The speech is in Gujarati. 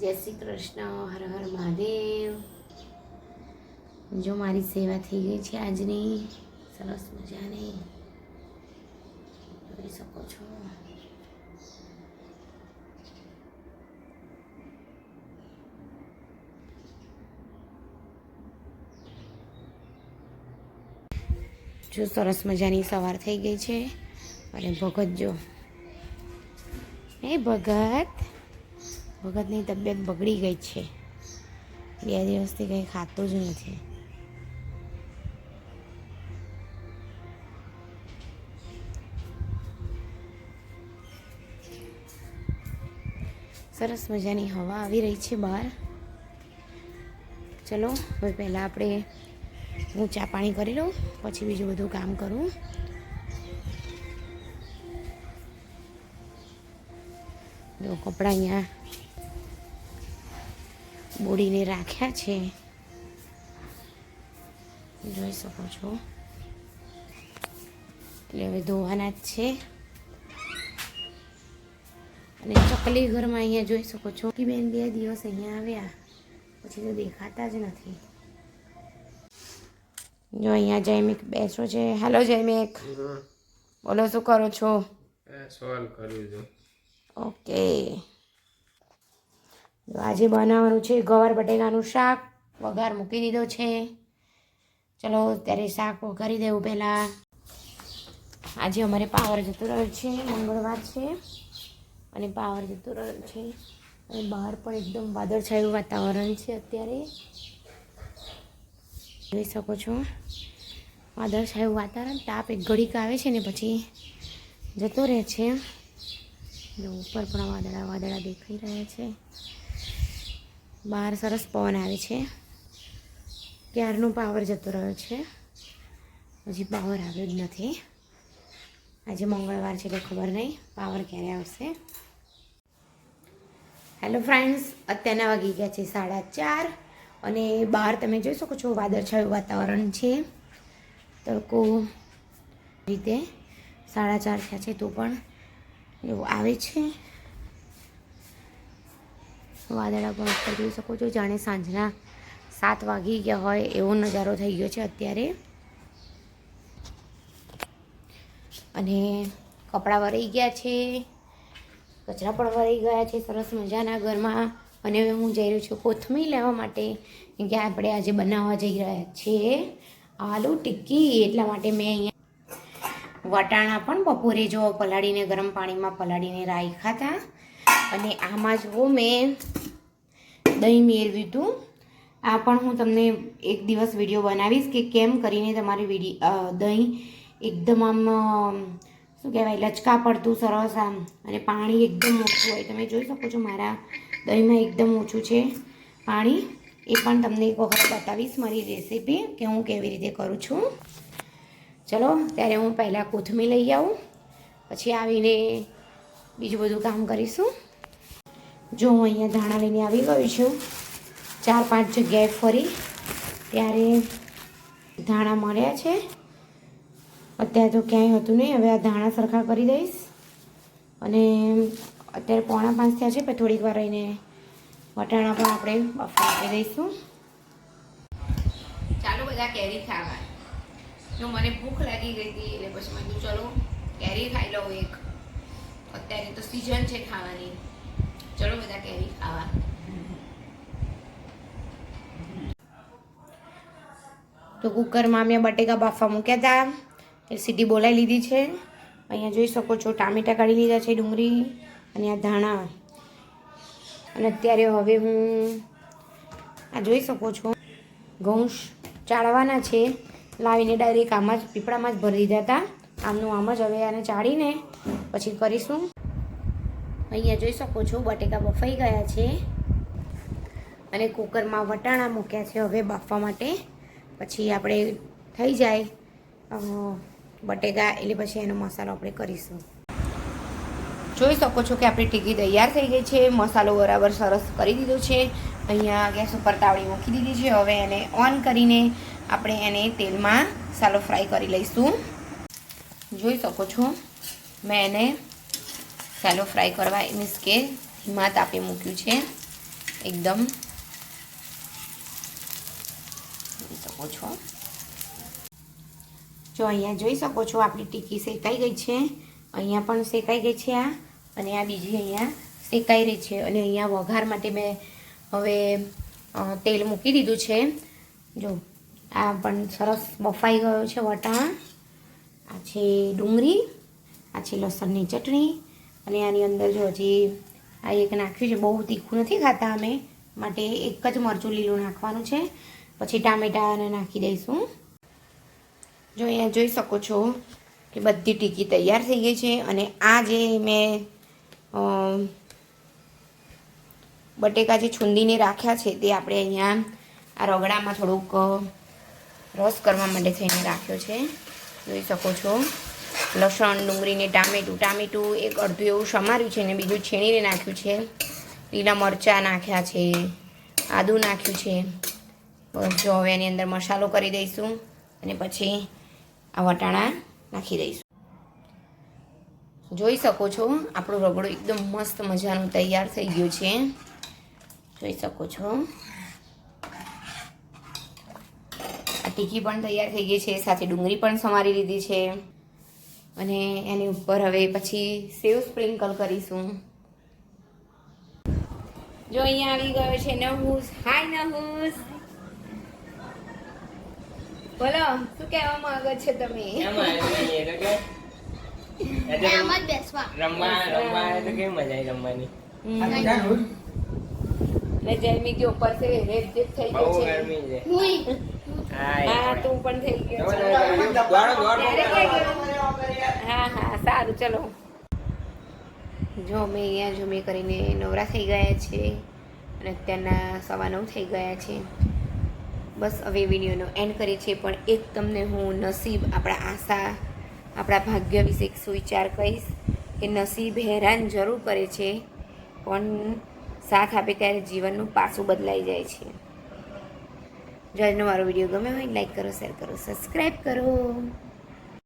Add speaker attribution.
Speaker 1: જય શ્રી કૃષ્ણ, હર હર મહાદેવ. જો મારી સેવા થઈ ગઈ છે આજની, સરસ મજાની. જોઈ શકો છો. જો સરસ મજાની સવાર થઈ ગઈ છે. અને ભગત જો. એ ભગત. ભગતની તબિયત બગડી ગઈ છે. બે દિવસથી કંઈ ખાતું જ નથી. સરસ મજાની હવા આવી રહી છે બહાર. ચલો, હવે પહેલાં આપણે હું ચા પાણી કરી લઉં, પછી બીજું બધું કામ કરું. જો કપડાં અહીંયા બોડીને રાખ્યા છે. જોઈ શકો છો. એટલે હવે ધોવાના જ છે. અને ચકલી ઘરમાં અહીંયા જોઈ શકો છો. કે બેન બે દિવસ અહીંયા આવ્યા. પછી તો દેખાતા જ નથી. જો અહીંયા જયમિક બેસો છે. હાલો જયમિક. બોલો શું કરો છો?
Speaker 2: એ કર્યું છે
Speaker 1: ઓકે. આજે બનાવવાનું છે ગવાર બટેકાનું શાક. વઘાર મૂકી દીધો છે. ચલો, ત્યારે શાક વઘારી દેવું પહેલાં. આજે અમારે પાવર જતો રહ્યો છે, મંગળવાર છે. અને પાવર જતો રહ્યો છે. અને બહાર પણ એકદમ વાદળછાયું વાતાવરણ છે અત્યારે. જોઈ શકો છો. વાદળછાયું વાતાવરણ, તાપ એક ઘડીક આવે છે ને પછી જતો રહે છે. ઉપર પણ વાદળા વાદળા દેખાઈ રહ્યા છે. બહાર સરસ પવન આવે છે. ક્યારનો પાવર જતો રહ્યો છે? હજી પાવર આવ્યો જ નથી. આજે મંગળવાર છે એટલે ખબર નહીં. પાવર ક્યારે આવશે? હેલો ફ્રેન્ડ્સ અત્યારના વાગી ગયા છે સાડા ચાર અને બહાર તમે જોઈ શકો છો વાદળછાયું વાતાવરણ છે. તડકો રીતે સાડા ચાર થયા છે તો પણ એવું આવે છે. વાદળા પણ ઉપર જોઈ શકો છો. જાણે સાંજના સાત વાગી ગયા હોય એવો નજારો થઈ ગયો છે અત્યારે. અને કપડાં વરાઈ ગયા છે. કચરા પણ વરાઈ ગયા છે. સરસ મજાના ઘરમાં. અને હવે હું જઈ રહ્યો છું કોથમીર લેવા માટે કે આપણે આજે બનાવવા જઈ રહ્યા છીએ આલુ ટિક્કી. એટલા માટે મેં અહીંયા વટાણા પણ બપોરે જો પલાળીને ગરમ પાણીમાં પલાળીને રાખ્યા હતા અને આમાં જુઓ મેં દહીં મેળવ્યું હતું. આ પણ હું તમને એક દિવસ વીડિયો બનાવીશ કે કેમ કરીને તમારી વિડી દહીં એકદમ આમ શું કહેવાય, લચકા પડતું, સરસ આમ, અને પાણી એકદમ ઓછું હોય. તમે જોઈ શકો છો મારા દહીંમાં એકદમ ઓછું છે પાણી. એ પણ તમને એક વખત બતાવીશ મારી રેસીપી કે હું કેવી રીતે કરું છું. ચલો, ત્યારે હું પહેલાં કોથમીર લઈ આવું. પછી આવીને બીજું બધું કામ કરીશું. જો હું અહીંયા ધાણા લઈને આવી ગઈ છું, ચાર પાંચ જગ્યાએ ફરી, ત્યારે ધાણા મળ્યા છે. અત્યારે તો ક્યાંય હતું નહીં, હવે આ ધાણા સરખા કરી દઈશ. અને અત્યારે પોણા પાંચ થયા છે, પણ થોડીક વાર રહીને વટાણા પણ આપણે બફા આપી દઈશું. ચાલો બધા કેરી ખાવા. જો મને ભૂખ લાગી ગઈ હતી, એટલે પછી મેં કીધું, ચલો, કેરી ખાઈ લઉં એક. અત્યારે તો સિઝન છે ખાવાની. ચલો બધા કેરી ખાવા. તો કુકરમાં મેં બટેકા બાફા મૂક્યા હતા એ સીટી બોલાવી લીધી છે. અહીંયા જોઈ શકો છો, ટામેટા કાઢી લીધા છે ડુંગળી અને આ ધાણા. અને અત્યારે હવે હું આ જોઈ શકો છો ઘઉં ચાળવાના છે. લાવીને ડાયરેક્ટ આમાં જ, પીપળામાં જ ભરી દીધા હતા આમનું આમ જ હવે આને ચાળીને પછી કરીશું. અહીંયા જોઈ શકો છો, બટેકા બફાઈ ગયા છે. અને કુકરમાં વટાણા મૂક્યા છે હવે બાફવા માટે. પછી આપણે થઈ જાય બટેકા એટલે પછી એનો મસાલો આપણે કરીશું. જોઈ શકો છો કે આપણી ટીકી તૈયાર થઈ ગઈ છે, મસાલો બરાબર સરસ કરી દીધો છે. અહીંયા ગેસ ઉપર તાવડી મૂકી દીધી છે, હવે એને ઓન કરીને આપણે એને તેલમાં સાલો ફ્રાય કરી લઈશું. જોઈ શકો છો, મેં એને સાલો ફ્રાય કરવા મીન્સ કે ધીમા તાપે મૂક્યું છે. એકદમ. શકો છો. જો અહીંયા જોઈ શકો છો, આપણી ટીકી શેકાઈ ગઈ છે. અહીંયા પણ શેકાઈ ગઈ છે આ. અને આ બીજી અહીંયા શેકાઈ રહી છે. અને અહીંયા વઘાર માટે મેં હવે તેલ મૂકી દીધું છે. જો, આ પણ સરસ બફાઈ ગયો છે વટાણ. આ છે ડુંગળી. આ છે લસણની ચટણી. અને આની અંદર જો હજી આ એક નાખ્યું છે, બહુ તીખું નથી ખાતા અમે, માટે એક જ મરચું લીલું નાખવાનું છે. પછી ટામેટાને નાખી દઈશું. જો અહીંયા જોઈ શકો છો કે બધી ટીકી તૈયાર થઈ ગઈ છે અને આ જે મેં બટેકા જે છુંદીને રાખ્યા છે તે આપણે અહીંયા આ રગડામાં થોડુંક રસ કરવા માટે થઈને રાખ્યો છે. જોઈ શકો છો. લસણ ડુંગળીને ટામેટું. ટામેટું એક અડધું એવું સમાર્યું છે ને બીજું છીણીને નાખ્યું છે. લીલા મરચાં નાખ્યા છે, આદું નાખ્યું છે. બસ જો હવે એની અંદર મસાલો કરી દઈશું અને પછી આ વટાણા નાખી દઈશું. જોઈ શકો છો, આપણું રગડું એકદમ મસ્ત મજાનું તૈયાર થઈ ગયું છે. જોઈ શકો છો. આ ટીકી પણ તૈયાર થઈ ગઈ છે, સાથે ડુંગળી પણ સમારી લીધી છે. અને એની ઉપર હવે પછી સેવ સ્પ્રિંકલ કરીશું. જો અહીંયા આવી ગયો છે નહુસ. હાય નહુસ. બોલો શું કહેવા માંગો છો તમે?
Speaker 2: રમવા રમવા તો કેમ મજા આવી રમવાની?
Speaker 1: એટલે જયમી કે ઉપર છે રેપ જે થઈ ગયો છે. હા તું પણ થઈ ગયો? હા હા સારું ચલો. જો અમે અહીંયા જો કરીને નવરા થઈ ગયા છે અને અત્યારના સવા નવ થઈ ગયા છે. બસ હવે વિડીયોનો એન્ડ કરી છે પણ એક તમને હું નસીબ આપણા આશા આપણા ભાગ્ય વિશે એક સુવિચાર કહીશ કે નસીબ હેરાન જરૂર કરે છે પણ સાથ આપે ત્યારે જીવનનું પાસું બદલાઈ જાય છે. જો આજનો મારો વીડિયો ગમે હોય લાઈક કરો શેર કરો સબસ્ક્રાઈબ કરો.